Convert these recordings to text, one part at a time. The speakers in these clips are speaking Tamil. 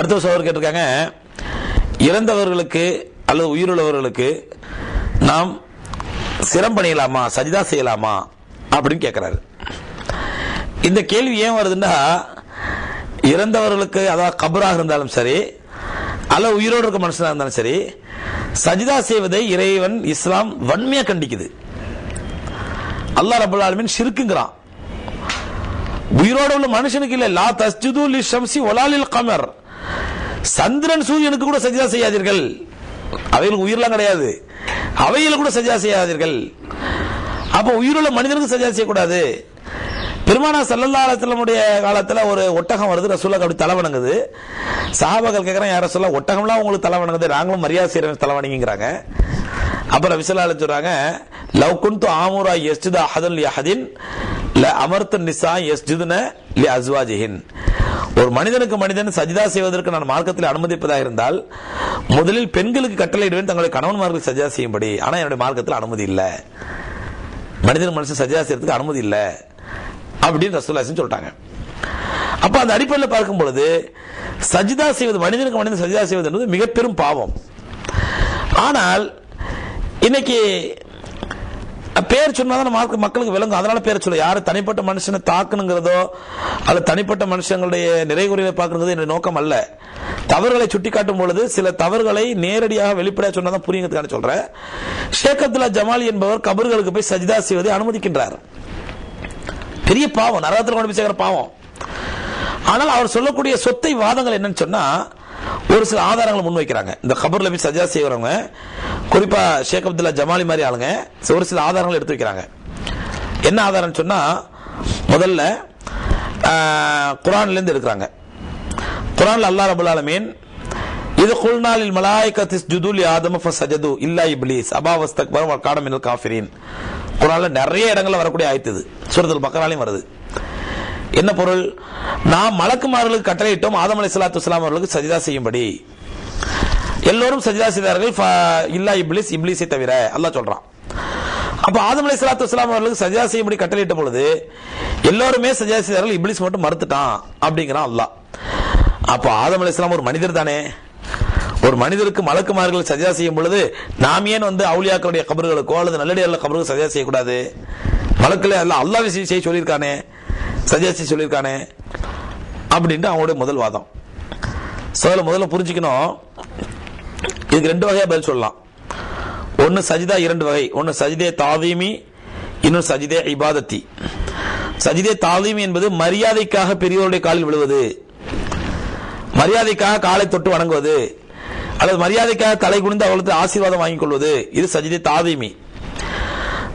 அடுத்த சோதர் கேட்டிருக்காங்க இறந்தவர்களுக்கு அல்லது உயிருள்ளவர்களுக்கு நாம் சிரம் பண்ணிடலாமா சஜிதா செய்யலாமா அப்படின்னு கேட்கிறாரு. இந்த கேள்வி ஏன் வருதுன்னா இறந்தவர்களுக்கு அதாவது கபராக இருந்தாலும் சரி அல்ல உயிரோடு இருக்க மனுஷனாக இருந்தாலும் சரி சஜிதா செய்வதை இறைவன் இஸ்லாம் வன்மையாக கண்டிக்குது. அல்லாஹ் ரபுல் ஆலமின் சிறுக்குங்கிறான். உயிரோட உள்ள மனுஷனுக்கு இல்லை லா தஸ்ஜுது லி ஷம்சி ஒலாலில் கமர். சந்திரன் சூரியனுக்கு கூட சஜிதா செய்யாதீர்கள். அவைகளுக்கு உயிரெல்லாம் கிடையாது. அவையில் கூட சஜிதா செய்யாதீர்கள். அப்போ உயிருள்ள மனிதனுக்கு சஜிதா செய்யக்கூடாது. பெருமானா சல்லல்லா அலுவலமுடைய காலத்துல ஒரு ஒட்டகம் வருது. ரசூலுக்கு அப்படி தலை வணங்குது. சஹாபாக்கள் கேட்குறேன் யார சொல்ல ஒட்டகம்லாம் உங்களுக்கு தலை வணங்குது. நாங்களும் மரியாதை செய்கிற தலை வணங்கிங்கிறாங்க. அப்புறம் விசலா சொல்றாங்க லவ் குன்து ஆமுரா யஸ்ஜுத அஹதன் லி அஹதின் ல அமர்த்த நிசா யஸ்ஜுதுன லி அஸ்வாஜிஹின் ஒரு மனிதனுக்கு மனிதன் சஜிதா செய்வதற்கு நான் மார்க்கத்தில் அனுமதிப்பதாக இருந்தால் முதலில் பெண்களுக்கு கட்டளையிடுவேன் தங்களுடைய கணவன்மார்கள் சஜிதா செய்யும்படி. ஆனால் என்னுடைய மார்க்கத்தில் அனுமதி இல்லை. மனிதன் மனுஷன் சஜிதா செய்யறதுக்கு அனுமதி இல்லை. அப்படின்னு ரசூல்லாசன் சொல்லிட்டாங்க. அப்ப அந்த அடிப்படையில் பார்க்கும் பொழுது சஜிதா செய்வது மனிதனுக்கு மனிதன் சஜிதா செய்வது என்பது மிக பெரும் பாவம். ஆனால் இன்னைக்கு பேர் சொன்னாதான் மார்க்க மக்களுக்கு விளங்கும். அதனால பேர் சொல்ல யாரு தனிப்பட்ட மனுஷனை தாக்கணுங்கிறதோ அல்லது தனிப்பட்ட மனுஷங்களுடைய நிறைகுறையை பார்க்கறது என்னுடைய நோக்கம் அல்ல. தவறுகளை சுட்டிக்காட்டும் பொழுது சில தவறுகளை நேரடியாக வெளிப்படையாக சொன்னதான் புரியுங்கிறதுக்கான சொல்றேன். ஷேக் அப்துல்லா ஜமாலி என்பவர் கபர்களுக்கு போய் சஜிதா செய்வதை அனுமதிக்கின்றார். பெரிய பாவம். நரகத்தில் கொண்டு போய் சேர்க்கிற பாவம். ஆனால் அவர் சொல்லக்கூடிய சொத்தை வாதங்கள் என்னன்னு சொன்னா ஒரு சில ஆதாரங்களை முன்வைக்கிறாங்க. இந்த கபர்ல போய் சஜா செய்யறவங்க குறிப்பா ஷேக் அப்துல்லா ஜமாலி மாதிரி ஆளுங்க ஒரு சில ஆதாரங்களை எடுத்து வைக்கிறாங்க என்ன ஆதாரம் சொன்னா முதல்ல குரான்லேருந்து இருந்து எடுக்கிறாங்க. குரான்ல அல்லா ரபுல் ஆலமீன் இது குல்நாளில் மலாய்கத் இஸ்ஜுது லி ஆதம ஃபசஜது இல்லா இப்லீஸ் அபாவஸ்தக் வரும் வ காஃபிரின். குரான்ல நிறைய இடங்கள்ல வரக்கூடிய ஆயத்து இது. சூரத்துல் பக்கராலையும் வருது. என்ன பொருள்? நாம் மலக்குமார்களுக்கு கட்டளையிட்டோம் ஆதம் அலி சலாத்து இஸ்லாம் அவர்களுக்கு சஜிதா செய்யும்படி. எல்லோரும் சஜிதா செய்தார்கள் ஃப- இல்லா இப்ளிஸ் இப்ளிஸை தவிர அல்லாஹ் சொல்றான். அப்ப ஆதம் அலி சலாத்து இஸ்லாம் அவர்களுக்கு சஜிதா செய்யும்படி கட்டளையிட்ட பொழுது எல்லோருமே சஜிதா செய்தார்கள் இப்ளிஸ் மட்டும் மறுத்துட்டான் அப்படிங்கிறான் அல்லாஹ். அப்போ ஆதம் அலி ஒரு மனிதர் தானே? ஒரு மனிதருக்கு மலக்குமார்கள் சஜா செய்யும் பொழுது நாம் ஏன் வந்து அவுளியாக்களுடைய கபர்களுக்கோ அல்லது நல்லடியார்கள் கபர்களுக்கு சஜா செய்யக்கூடாது? மலக்கில் அல்ல அல்லாஹ் விஷயம் செய்ய சொல்லியிருக்கானே? சஜஸ்டி சொல்லியிருக்கானே அப்படின்ட்டு அவனுடைய முதல் வாதம். சோழ முதல்ல புரிஞ்சுக்கணும். இதுக்கு ரெண்டு வகையாக பதில் சொல்லலாம். ஒன்று சஜிதா இரண்டு வகை. ஒன்று சஜிதே தாதீமி இன்னொரு சஜிதே இபாதத்தி. சஜிதே தாதீமி என்பது மரியாதைக்காக பெரியவருடைய காலில் விழுவது. மரியாதைக்காக காலை தொட்டு வணங்குவது. அல்லது மரியாதைக்காக தலை குனிந்து அவளுக்கு ஆசீர்வாதம் வாங்கிக் கொள்வது. இது சஜிதே தாதீமி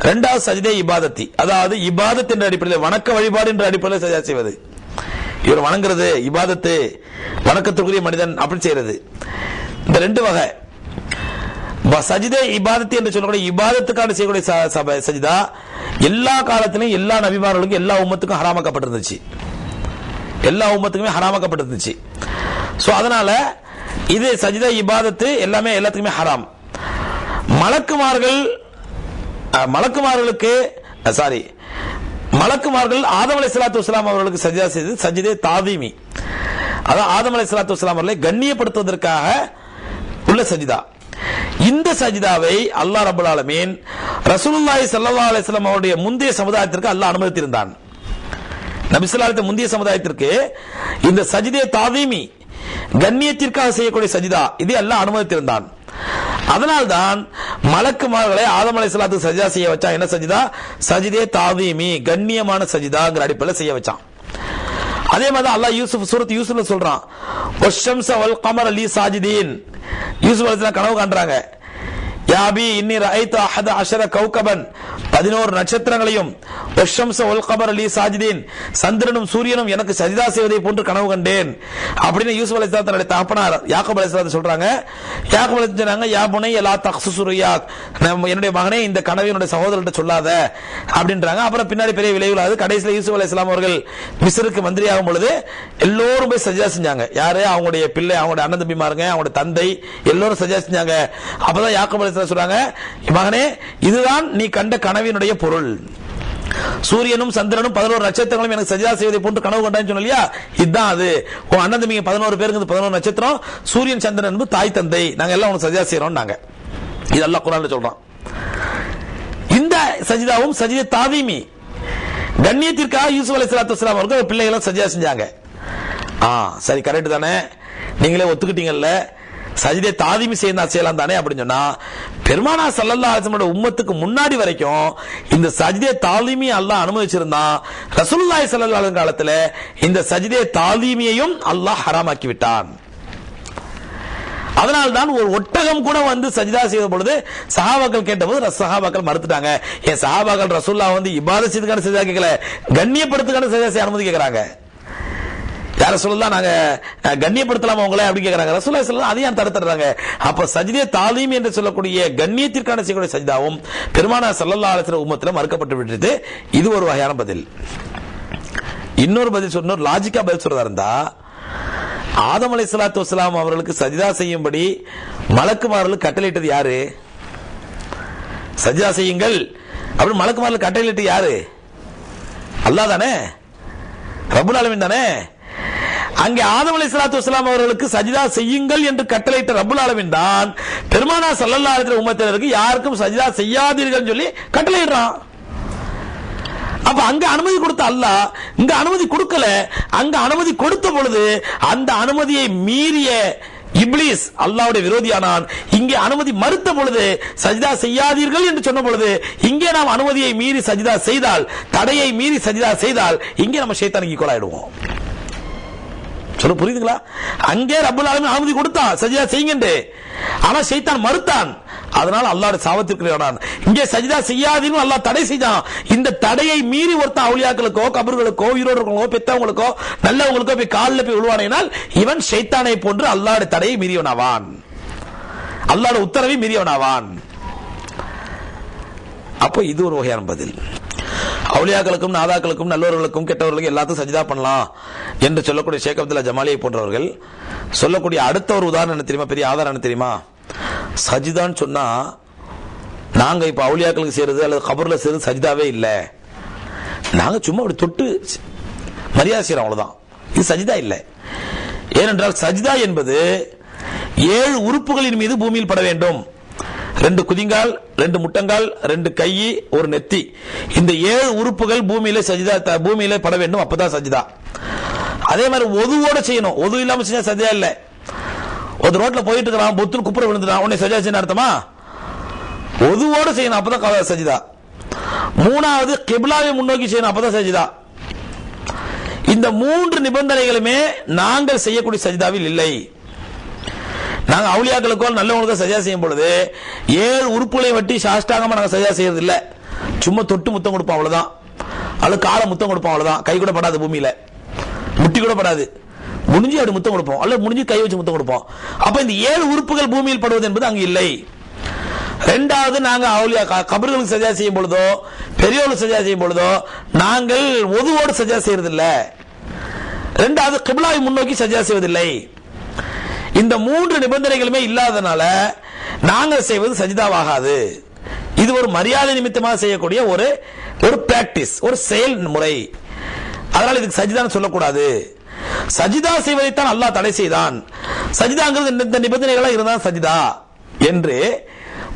ரெண்டாவது சஜிதே இபாதத்தி. அதாவது இபாதத் என்ற அடிப்படையில் வணக்க வழிபாடு என்ற அடிப்படையில் சஜா செய்வது. இவர் வணங்குறது இபாதத்து வணக்கத்துக்குரிய மனிதன் அப்படி செய்யறது இந்த ரெண்டு வகை. சஜிதே இபாதத்து என்று சொல்லக்கூடிய இபாதத்துக்கான செய்யக்கூடிய ச- சஜிதா எல்லா காலத்திலும் எல்லா நபிமார்களுக்கும் எல்லா உமத்துக்கும் ஹராமாக்கப்பட்டிருந்துச்சு. எல்லா உமத்துக்குமே ஹராமாக்கப்பட்டிருந்துச்சு. ஸோ அதனால இது சஜிதா இபாதத்து எல்லாமே எல்லாத்துக்குமே ஹராம். மலக்குமார்கள் மலக்குமார்களுக்கு சாரி மலக்குமார்கள் ஆதம் அலை சலாத்து வஸ்லாம் அவர்களுக்கு சஜிதா செய்தது சஜிதே தாதீமி அதான் ஆதம் அலை சலாத்து வஸ்லாம் அவர்களை கண்ணியப்படுத்துவதற்காக உள்ள சஜிதா. இந்த சஜிதாவை அல்லாஹ் ரபுல் ஆலமீன் ரசூலுல்லாய் சல்லா அலிஸ்லாம் அவருடைய முந்தைய சமுதாயத்திற்கு அல்லாஹ் அனுமதித்திருந்தான். நபிசுல்லாத்த முந்தைய சமுதாயத்திற்கு இந்த சஜிதே தாதீமி கண்ணியத்திற்காக செய்யக்கூடிய சஜிதா இது எல்லாம் அனுமதித்திருந்தான். அதனால்தான் மலக்குமார்களை ஆதம் அலை சலாத்துக்கு சஜிதா செய்ய வச்சான். என்ன சஜிதா? சஜிதே தாதீமி கண்ணியமான சஜிதாங்கிற அடிப்படையில் செய்ய வச்சான். அதே மாதிரி அல்லாஹ் யூசுப் சூரத் யூசுப்ல சொல்றான் வஷம்ஸ வல் கமர் அலி சாஜிதீன். யூசுப் அலிஸ்லாம் கனவு காண்றாங்க. யாபி இன்னி ரஐத்து அஹத அஷர கௌகபன். பதினோரு நட்சத்திரங்களையும் சந்திரனும் சூரியனும் எனக்கு சஜிதா செய்வதை போன்று கனவு கண்டேன். அப்படின்னு யூசுப் அலைஹிஸ்ஸலாம் தன்னுடைய தகப்பனார் யாக்கப் அலைஹிஸ்ஸலாம் சொல்றாங்க. யாக்கப் அலி சொன்னாங்க யாபுனை எல்லா லா தக்ஸுசு என்னுடைய மகனே இந்த கனவை என்னுடைய சகோதரர்கிட்ட சொல்லாத. அப்படின்றாங்க. அப்புறம் பின்னாடி பெரிய விளைவுகள் அது. கடைசியில் யூசுப் அலைஹிஸ்ஸலாம் அவர்கள் மிஸ்ருக்கு மந்திரி ஆகும் பொழுது எல்லோரும் போய் சஜிதா செஞ்சாங்க. யாரு? அவங்களுடைய பிள்ளை அவங்களுடைய அண்ணன் தம்பிமாருங்க அவங்களுடைய தந்தை. எல்லோரும் சஜிதா செஞ்சாங்க. அப்பதான் யாக்கப் அலைஹிஸ்ஸலாம் சொல்றாங்க மகனே இதுதான் நீ கண்ட கனவினுடைய பொருள். சூரியனும் சந்திரனும் பதினோரு நட்சத்திரங்களும் எனக்கு சஜிதா செய்வதை போன்று கனவு கொண்டான்னு சொன்ன இல்லையா இதுதான் அது. உன் அண்ணன் தம்பிங்க பதினோரு பேருக்கு பதினோரு நட்சத்திரம். சூரியன் சந்திரன் என்பது தாய் தந்தை. நாங்க எல்லாம் உனக்கு சஜிதா செய்யறோம் நாங்க. இதெல்லாம் குரான்ல சொல்றோம் இந்த சஜிதாவும் சஜித தாவிமி கண்ணியத்திற்காக யூசுப் அலி சலாத்து வலாம் அவருக்கு பிள்ளைகளும் சஜிதா செஞ்சாங்க. ஆ சரி கரெக்ட் தானே? நீங்களே ஒத்துக்கிட்டீங்கல்ல? சஜிதே தாதிமி செய்யலாம் செய்யலாம் தானே அப்படின்னு சொன்னா பெருமானா சல்லல்லா அலிஸ்மோட உம்மத்துக்கு முன்னாடி வரைக்கும் இந்த சஜிதே தாலிமி அல்லாஹ் அனுமதிச்சிருந்தான் ரசூல்லாய் சல்லல்லா காலத்துல இந்த சஜிதே தாலிமியையும் அல்லாஹ் ஹராமாக்கி விட்டான். அதனால் தான் ஒரு ஒட்டகம் கூட வந்து சஜிதா செய்த பொழுது சஹாபாக்கள் கேட்டபோது சஹாபாக்கள் மறுத்துட்டாங்க. என் சஹாபாக்கள் ரசூல்லா வந்து இபாத செய்துக்கான சஜிதா கேட்கல கண்ணியப்படுத்துக்கான சஜிதா செய்ய அனுமதி கேட்கிறாங்க. யார சொல்லலாம் நாங்க கண்ணியப்படுத்தலாமா உங்களை அப்படி கேட்கறாங்க ரசூலா சொல்லலாம் அதையும் தடுத்துறாங்க அப்ப சஜிதே தாலீம் என்று சொல்லக்கூடிய கண்ணியத்திற்கான செய்யக்கூடிய சஜிதாவும் பெருமானா சல்லல்லா அலிஸ்ல உமத்தில் மறுக்கப்பட்டு விட்டது. இது ஒரு வகையான பதில். இன்னொரு பதில் சொன்னோர் லாஜிக்கா பதில் சொல்றதா இருந்தா ஆதம் அலை சலாத்து வலாம் அவர்களுக்கு சஜிதா செய்யும்படி மலக்குமார்கள் கட்டளையிட்டது யாரு? சஜிதா செய்யுங்கள். அப்படி மலக்குமார்கள் கட்டளையிட்டு யாரு? அல்லாஹ் தானே? ரபுல் ஆலமின் தானே? அங்கே ஆதம் அலி சலாத்து வலாம் அவர்களுக்கு சஜிதா செய்யுங்கள் என்று கட்டளையிட்ட ரபுல் ஆலமின் தான் பெருமானா சல்லல்லா அலிஸ்ல உமத்தினருக்கு யாருக்கும் சஜிதா செய்யாதீர்கள் சொல்லி கட்டளையிடுறான். அப்ப அங்க அனுமதி கொடுத்த அல்லாஹ் இங்க அனுமதி கொடுக்கல. அங்க அனுமதி கொடுத்த பொழுது அந்த அனுமதியை மீறிய இப்ளீஸ் அல்லாவுடைய விரோதியானான். இங்கே அனுமதி மறுத்த பொழுது சஜிதா செய்யாதீர்கள் என்று சொன்ன பொழுது இங்கே நாம் அனுமதியை மீறி சஜிதா செய்தால் தடையை மீறி சஜிதா செய்தால் இங்கே நம்ம ஷைத்தானுக்கு கொலாயிடுவோம் சொல்ல புரியுதுங்களா? அங்கே ரப்பல் ஆலமீன் அனுமதி கொடுத்தான் சஜிதா செய்யுங்க ஆனா ஷைத்தான் மறுத்தான். அதனால அல்லாட சாபத்திற்கு இங்கே சஜிதா செய்யாதுன்னு அல்லாஹ் தடை செய்தான். இந்த தடையை மீறி ஒருத்தன் அவளியாக்களுக்கோ கபர்களுக்கோ உயிரோடு இருக்கவங்களுக்கோ பெத்தவங்களுக்கோ நல்லவங்களுக்கோ போய் காலில் போய் விழுவானேனால் இவன் ஷைத்தானை போன்று அல்லாட தடையை மீறியவனாவான். அல்லாட உத்தரவை மீறியவனாவான். அப்போ இது ஒரு வகையான பதில். அவுலியாக்களுக்கும் நாதாக்களுக்கும் நல்லவர்களுக்கும் கெட்டவர்களுக்கும் எல்லாத்தையும் சஜிதா பண்ணலாம் என்று சொல்லக்கூடிய ஷேக் அப்துல்லா ஜமாலியை போன்றவர்கள். சொல்லக்கூடிய அடுத்த ஒரு உதாரணம் தெரியுமா? பெரிய ஆதாரம் என்ன தெரியுமா? சஜிதான்னு சொன்னா நாங்க இப்ப அவுலியாக்களுக்கு செய்யறது அல்லது கபர்ல செய்யறது சஜிதாவே இல்லை. நாங்க சும்மா அப்படி தொட்டு மரியாதை செய்யறோம் அவ்வளவுதான். இது சஜிதா இல்லை. ஏனென்றால் சஜிதா என்பது ஏழு உறுப்புகளின் மீது பூமியில் பட வேண்டும். ரெண்டு குதிங்கால் ரெண்டு முட்டங்கால் ரெண்டு கை ஒரு நெத்தி. இந்த ஏழு உறுப்புகள் பூமியில சஜிதா த- பூமியில பட வேண்டும். அப்பதான் சஜிதா. அதே மாதிரி ஒதுவோட செய்யணும். ஒது இல்லாம செஞ்சா சஜிதா இல்ல. ஒரு ரோட்ல போயிட்டு இருக்கிறான் புத்துன்னு குப்புற விழுந்துட்டான். உன்னை சஜிதா செய்யணும் அர்த்தமா? ஒதுவோட செய்யணும். அப்பதான் சஜிதா. மூணாவது கிபிலாவை முன்னோக்கி செய்யணும். அப்பதான் சஜிதா. இந்த மூன்று நிபந்தனைகளுமே நாங்கள் செய்யக்கூடிய சஜிதாவில் இல்லை. நாங்க அவுளியாக்களுக்கோ நல்லவங்களுக்கோ சஜா செய்யும் பொழுது ஏழு உறுப்புகளை வெட்டி சாஷ்டாங்கமா நாங்க சஜா செய்யறது இல்ல சும்மா தொட்டு முத்தம் கொடுப்போம் அவ்வளவுதான். அல்லது காலை முத்தம் கொடுப்போம் அவ்வளவுதான். கை கூட படாது பூமியில. முட்டி கூட படாது. முடிஞ்சு அப்படி முத்தம் கொடுப்போம். அல்லது முடிஞ்சு கை வச்சு முத்தம் கொடுப்போம். அப்ப இந்த ஏழு உறுப்புகள் பூமியில் படுவது என்பது அங்கு இல்லை. ரெண்டாவது நாங்க அவளியா கபர்களுக்கு சஜா செய்யும் பொழுதோ பெரியோர்களுக்கு சஜா செய்யும் பொழுதோ நாங்கள் ஒதுவோடு சஜா செய்யறதில்லை. ரெண்டாவது கிபிலாவை முன்னோக்கி சஜா செய்வதில்லை. இந்த மூன்று நிபந்தனைகளுமே இல்லாதனால நாங்கள் செய்வது சஜிதாவாகாது. இது ஒரு மரியாதை நிமித்தமாக செய்யக்கூடிய ஒரு ஒரு பிராக்டிஸ் ஒரு செயல் முறை அதனால் இதுக்கு சஜிதான்னு சொல்லக்கூடாது. சஜிதா செய்வதைத்தான் அல்லாஹ் தடை செய்தான். சஜிதாங்கிறது இந்த- நிபந்தனைகளாக நிபந்தனைகளா இருந்தால் சஜிதா என்று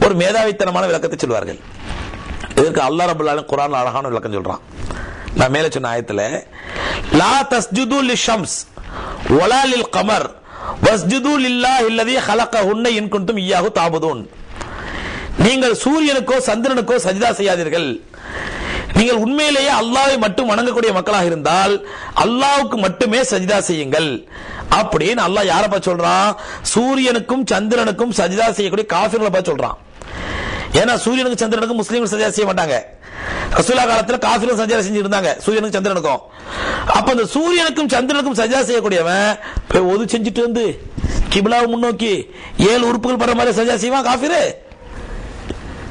ஒரு மேதாவித்தனமான விளக்கத்தை சொல்வார்கள். இதற்கு அல்லாஹ் ரபுல்லாலும் குரான் அழகான விளக்கம் சொல்றான். நான் மேலே சொன்ன ஆயத்தில் லா தஸ்ஜுது லிஷம்ஸ் ஒலாலில் கமர். வஸ்ஜுது லில்லா அல்லதி ஹலகஹுன்ன இன் குன்தும் ஈயாகு தாபுதூன். நீங்கள் சூரியனுக்கோ சந்திரனுக்கோ சஜிதா செய்யாதீர்கள். நீங்கள் உண்மையிலேயே அல்லாவை மட்டும் வணங்கக்கூடிய மக்களாக இருந்தால் அல்லாவுக்கு மட்டுமே சஜிதா செய்யுங்கள். அப்படின்னு அல்லாஹ் யாரை பார்த்து சொல்றான்? சூரியனுக்கும் சந்திரனுக்கும் சஜிதா செய்யக்கூடிய காஃபிர்களை பார்த்து சொல்றான். ஏன்னா சூரியனுக்கு சந்திரனுக்கும் முஸ்லீம்கள் சஜிதா செய்ய மாட்டாங்க. ரசூலா காலத்தில் காஃபிரும் சஞ்சாரம் செஞ்சிருந்தாங்க. சூரியனுக்கும் சந்திரனுக்கும். அப்ப அந்த சூரியனுக்கும் சந்திரனுக்கும் சஞ்சாரம் செய்யக்கூடியவன் ஒது செஞ்சுட்டு வந்து கிபிலாவை முன்னோக்கி ஏழு உறுப்புகள் படுற மாதிரி சஜா செய்வான் காஃபிரு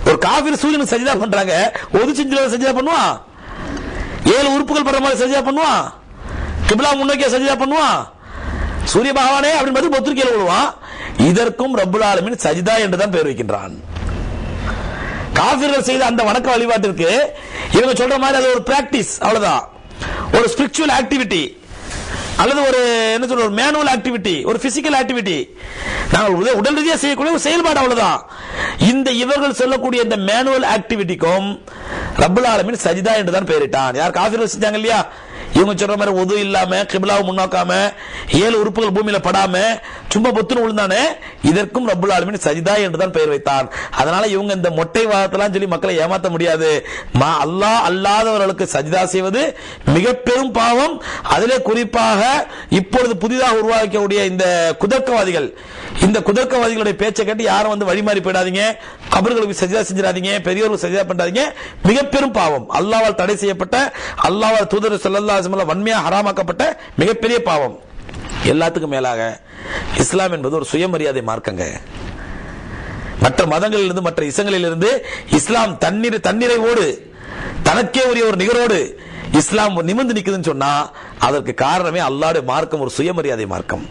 ஒரு காஃபிர் சூரியனுக்கு சஜிதா பண்றாங்க. ஒது செஞ்சு சஜிதா பண்ணுவான். ஏழு உறுப்புகள் படுற மாதிரி சஜிதா பண்ணுவான். கிபிலா முன்னோக்கிய சஜிதா பண்ணுவான். சூரிய பகவானே அப்படின்னு பார்த்து பொத்திரிக்கையில் விழுவான் இதற்கும் ரபுல் ஆலமின் சஜிதா என்று தான் பேர் வைக்கின்றான். காபிர்கள் செய்த அந்த வணக்க வழிபாட்டிற்கு இவங்க சொல்ற மாதிரி அது ஒரு பிராக்டிஸ் அவ்வளவுதான். ஒரு ஸ்பிரிச்சுவல் ஆக்டிவிட்டி அல்லது ஒரு என்ன சொல்ற ஒரு மேனுவல் ஆக்டிவிட்டி ஒரு பிசிக்கல் ஆக்டிவிட்டி நாங்கள் உடல் ரீதியாக செய்யக்கூடிய ஒரு செயல்பாடு அவ்வளவுதான். இந்த இவர்கள் சொல்லக்கூடிய இந்த மேனுவல் ஆக்டிவிட்டிக்கும் ரபுல் ஆலமின் சஜிதா என்று தான் பெயரிட்டான். யார் காஃபிர்கள் செஞ்சாங்க இல்லையா? இவங்க சொல்ற மாதிரி உது இல்லாம கிபிலாவை முன்னோக்காம ஏழு உறுப்புகள் பூமியில படாம சும்மா பொத்துன்னு விழுந்தானே? இதற்கும் ரப்புல் ஆலமின் சஜிதா என்று தான் பெயர் வைத்தார். அதனால இவங்க இந்த மொட்டை வாதத்தெல்லாம் சொல்லி மக்களை ஏமாத்த முடியாது. மா அல்லாஹ் அல்லாதவர்களுக்கு சஜிதா செய்வது மிக பெரும் பாவம். அதிலே குறிப்பாக இப்பொழுது புதிதாக உருவாக்கக்கூடிய இந்த குதர்க்கவாதிகள் இந்த குதர்க்கவாதிகளுடைய பேச்சை கேட்டு யாரும் வந்து வழிமாறி போயிடாதீங்க. கபர்களுக்கு சஜிதா செஞ்சிடாதீங்க. பெரியவர்களுக்கு சஜிதா பண்ணாதீங்க மிக பெரும் பாவம். அல்லாவால் தடை செய்யப்பட்ட அல்லாவால் தூதர் செல்லல்லா அலைஹி வன்மையாக ஹராமாக்கப்பட்ட மிகப்பெரிய பாவம். எல்லாத்துக்கும் மேலாக இஸ்லாம் என்பது ஒரு சுயமரியாதை மார்க்கங்க. மற்ற மதங்களிலிருந்து மற்ற இசங்களிலிருந்து இஸ்லாம் தண்ணீர் தன்னிறைவோடு தனக்கே உரிய ஒரு நிகரோடு இஸ்லாம் நிமிர்ந்து நிற்குதுன்னு சொன்னா அதற்கு காரணமே அல்லாடைய மார்க்கம் ஒரு சுயமரியாதை மார்க்கம்.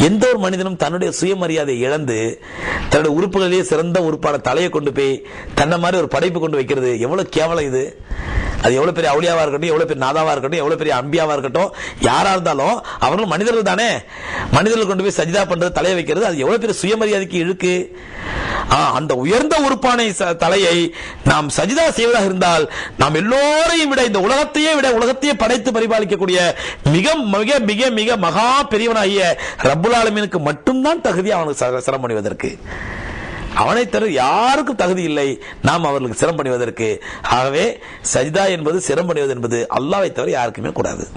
எந்த ஒரு மனிதனும் தன்னுடைய சுயமரியாதையை இழந்து தன்னுடைய உறுப்புகளிலேயே சிறந்த உறுப்பான தலையை கொண்டு போய் தன்னை மாதிரி ஒரு படைப்பு கொண்டு வைக்கிறது எவ்வளவு கேவலம் இது? அது எவ்வளவு பெரிய அவுளியாவா இருக்கட்டும் எவ்வளவு பெரிய நாதாவா இருக்கட்டும் எவ்வளவு பெரிய அம்பியாவா இருக்கட்டும் யாரா இருந்தாலும் அவர்களும் மனிதர்கள் தானே. மனிதர்கள் கொண்டு போய் சஜிதா பண்றது தலையை வைக்கிறது அது எவ்வளவு பெரிய சுயமரியாதைக்கு இழுக்கு. ஆ, அந்த உயர்ந்த உறுப்பானை ச- தலையை நாம் சஜிதா செய்வதாக இருந்தால் நாம் எல்லோரையும் விட இந்த உலகத்தையே விட உலகத்தையே படைத்து பரிபாலிக்கக்கூடிய மிக மிக மிக மிக மகா பெரியவனாகிய ரப்புல் ஆலமீனுக்கு மட்டும்தான் தகுதி அவனுக்கு ச- சிரம் பண்ணுவதற்கு அவனை தவிர யாருக்கும் தகுதி இல்லை. நாம் அவர்களுக்கு சிரம் பண்ணுவதற்கு ஆகவே சஜிதா என்பது சிரம் பண்ணுவது என்பது அல்லாவை தவிர யாருக்குமே கூடாது.